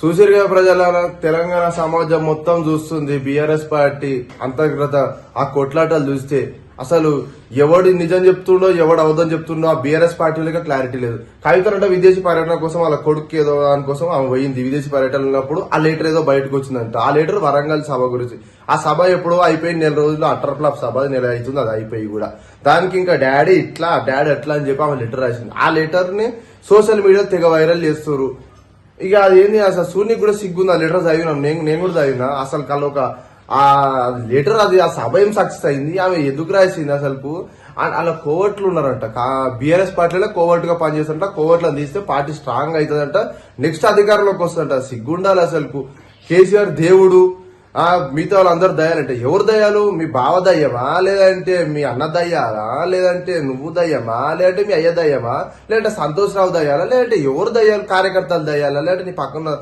సుశీర్గా ప్రజల తెలంగాణ సమాజం మొత్తం చూస్తుంది. బీఆర్ఎస్ పార్టీ అంతర్గత ఆ కొట్లాటలు చూస్తే అసలు ఎవడు నిజం చెప్తుండో ఎవడు అవదని చెప్తుండో ఆ బీఆర్ఎస్ పార్టీలకి క్లారిటీ లేదు. కవితనంట విదేశీ పర్యటన కోసం వాళ్ళ కొడుకు ఏదో దానికోసం ఆమె పోయింది. విదేశీ పర్యటన ఉన్నప్పుడు ఆ లెటర్ ఏదో బయటకు వచ్చిందంట. ఆ లెటర్ వరంగల్ సభ గురించి. ఆ సభ ఎప్పుడో అయిపోయింది నెల రోజులు. అటర్ ఫ్లాప్ సభ నెల అవుతుంది అది అయిపోయి కూడా. దానికి ఇంకా డాడీ ఇట్లా డాడీ ఎట్లా అని చెప్పి ఆమె లెటర్ రాసింది. ఆ లెటర్ని సోషల్ మీడియా తెగ వైరల్ చేస్తారు ఇక అది ఏంది అసలు సూర్యకి కూడా సిగ్గుంది ఆ లెటర్ చదివినాం. నేను నేను కూడా చదివినా. అసలు కళ్ళు ఒక ఆ లెటర్ అది ఆ సభ ఏం సక్సెస్ అయింది? ఆమె ఎందుకు రాసింది అసలు అలా కోవర్ట్లు ఉన్నారంట. బీఆర్ఎస్ పార్టీలో కోవర్ట్గా పనిచేస్తుంట. కోవర్ట్లను తీస్తే పార్టీ స్ట్రాంగ్ అవుతుందంట. నెక్స్ట్ అధికారంలోకి వస్తుందంట. సిగ్గుండాలి అసలు కేసీఆర్ దేవుడు. ఆ మిగతా వాళ్ళందరూ దయాలంటే ఎవరు దయాలు? మీ బావ దయ్యమా? లేదంటే మీ అన్న దయ్యాలా? లేదంటే నువ్వు దయ్యమా? లేదంటే మీ అయ్య దయ్యమా? లేదంటే సంతోష్ రావు దయ్యాలా? లేదంటే ఎవరు దయ్యాలు? కార్యకర్తలు దయ్యాలా? లేదంటే నీ పక్కన